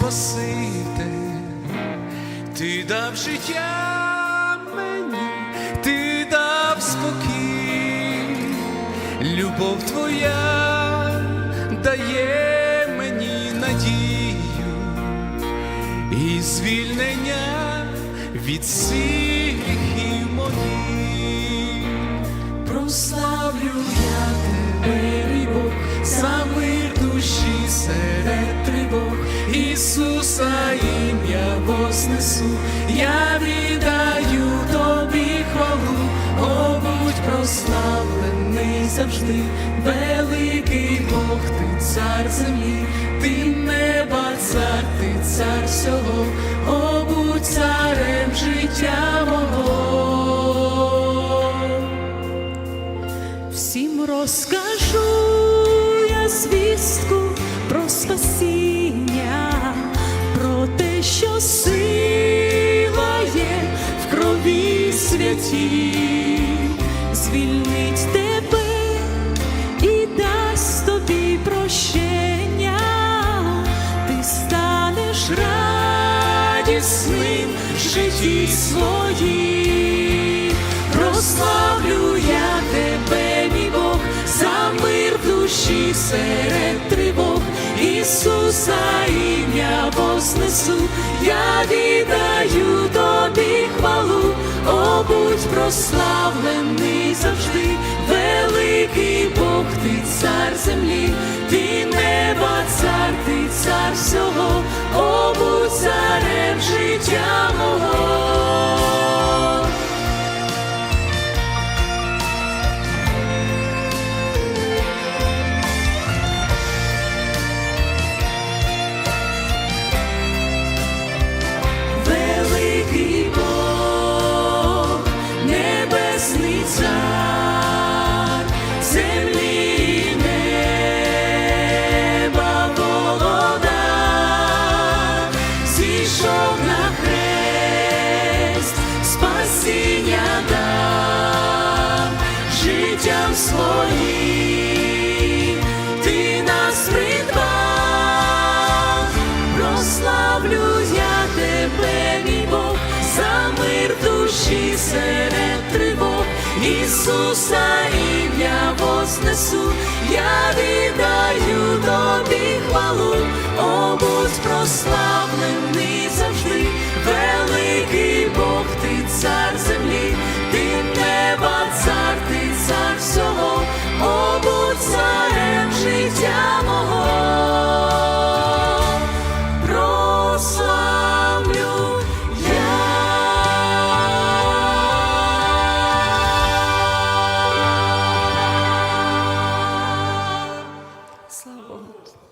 ти мій Спаситель, ти дав життя мені, ти дав спокій, любов твоя дає мені надію і звільнення від всіх гріхів моїх. Прославлю я тебе, мій Бог, за мир душі серед вознесу, я віддаю тобі хвалу, о, будь прославлений завжди, великий Бог, ти цар землі, ти неба цар, ти цар всього, о, будь царем життя мого. Всім розкажу я звістку про спасіння, сила в крові святій, звільнить тебе і дасть тобі прощення, ти станеш радісним в житті своїм. Прославлю я тебе, мій Бог, за мир душі серед тривог, Ісуса ім'я вознесу, я віддаю тобі хвалу, о, будь прославлений завжди, великий Бог, ти цар землі, своїм. Ти нас придбав, прославлю я тебе, мій за мир душі серед тривог, Ісуса ім'я вознесу,